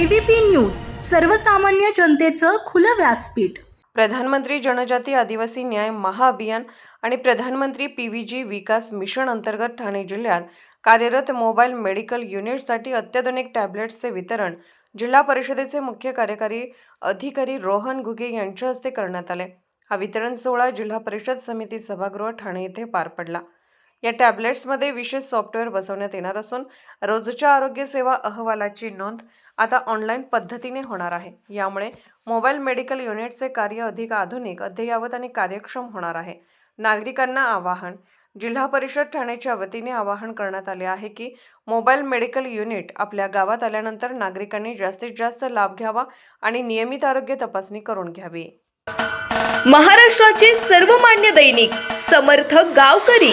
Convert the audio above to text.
ABP news सर्वसामान्य जनतेचं खुलं व्यासपीठ. प्रधानमंत्री जनजाती आदिवासी न्याय महाअभियान आणि Pradhanmantri P V G Vikas mission अंतर्गत ठाणे जिल्ह्यात कार्यरत मोबाईल मेडिकल युनिटसाठी अत्याधुनिक टॅबलेट्सचे वितरण जिल्हा परिषदेचे मुख्य कार्यकारी अधिकारी रोहन घुगे यांच्या हस्ते करण्यात आले. हा वितरण सोहळा जिल्हा परिषद समिती सभागृह ठाणे येथे पार पडला. या टॅबलेट्समध्ये विशेष सॉफ्टवेअर बसवण्यात येणार असून रोजच्या आरोग्य सेवा अहवालाची नोंद आता ऑनलाईन पद्धतीने होणार आहे. यामुळे मोबाईल मेडिकल युनिटचे कार्य अधिक आधुनिक अद्ययावत आणि कार्यक्षम होणार आहे. नागरिकांना आवाहन जिल्हा परिषद ठाण्याच्या वतीने आवाहन करण्यात आले आहे की मोबाईल मेडिकल युनिट आपल्या गावात आल्यानंतर नागरिकांनी जास्तीत जास्त लाभ घ्यावा आणि नियमित आरोग्य तपासणी करून घ्यावी. महाराष्ट्राचे सर्वमान्य दैनिक समर्थ गावकरी